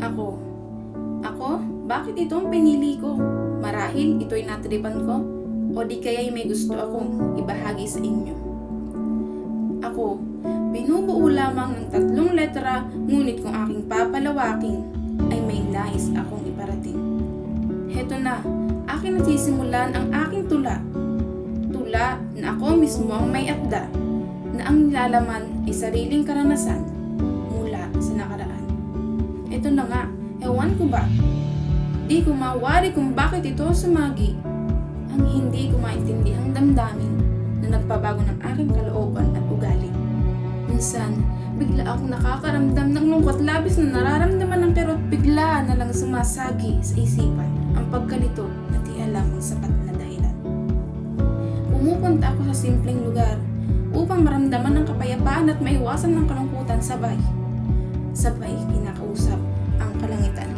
Ako. Ako? Bakit ito ang pinili ko? Marahil ito'y natripan ko? O di kaya'y may gusto akong ibahagi sa inyo? Ako, binubuo lamang ng tatlong letra ngunit kung aking papalawaking ay may nais akong iparating. Heto na, akin nasisimulan ang aking tula. Tula na ako mismo ang may akda na ang nilalaman ay sariling karanasan. Ito na nga, ewan ko ba? Di ko mawari kung bakit ito sumagi. Ang hindi ko maintindihang damdamin na nagpabago ng aking kalooban at ugali. Minsan, bigla akong nakakaramdam ng lungkot labis na nararamdaman ng kirot bigla na lang sumasagi sa isipan ang pagkalito na di alam ang sapat na dahilan. Pumupunta ako sa simpleng lugar upang maramdaman ng kapayapaan at maiwasan ng kalungkutan sabay. Sabay kinakausap ang kalangitan.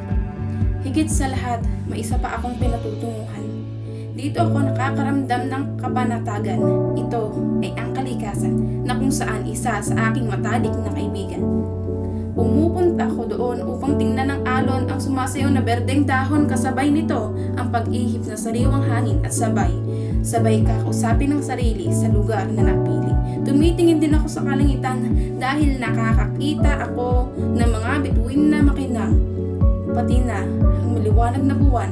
Higit sa lahat, may isa pa akong pinatutunguhan. Dito ako nakakaramdam ng kabanatagan. Ito ay ang kalikasan na kung saan isa sa aking matalik na kaibigan. Pumupunta ako doon upang tingnan ng alon ang sumasayaw na berdeng dahon kasabay nito ang pag-ihip ng sariwang hangin at sabay. Sabay kakausapin ng sarili sa lugar na napili. Tumitingin din ako sa kalangitan dahil nakakakita ako ng mga bituin na makinang. Pati na ang maliwanag na buwan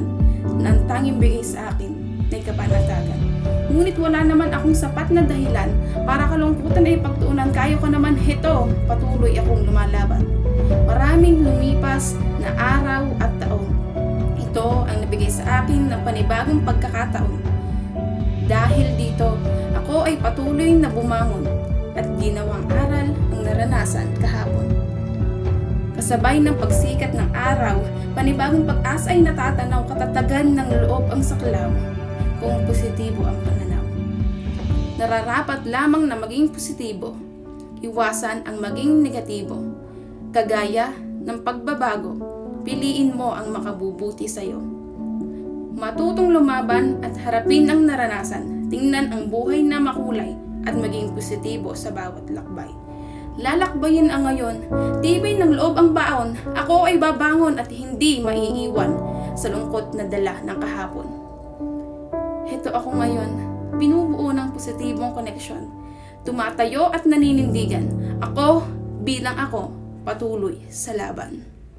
na ang tanging bigay sa akin ay kapanatagan. Ngunit wala naman akong sapat na dahilan para kalungkutan ay pagtuunan kayo ko naman heto, patuloy akong lumalaban. Maraming lumipas na araw at taon. Ito ang nabigay sa akin ng panibagong pagkakataon. Dahil dito, ako ay patuloy na bumangon at ginawang aral ang naranasan kahapon. Kasabay ng pagsikat ng araw, panibagong pag-asa ay natatanaw katatagan ng loob ang saklaw kung positibo ang pananaw. Nararapat lamang na maging positibo, iwasan ang maging negatibo. Kagaya ng pagbabago, piliin mo ang makabubuti sa'yo. Matutong lumaban at harapin ang naranasan, tingnan ang buhay na makulay at maging positibo sa bawat lakbay. Lalakbayin ang ngayon, tibay ng loob ang baon, ako ay babangon at hindi maiiwan sa lungkot na dala ng kahapon. Heto ako ngayon, pinubuo ng positibong koneksyon. Tumatayo at naninindigan. Ako bilang ako, patuloy sa laban.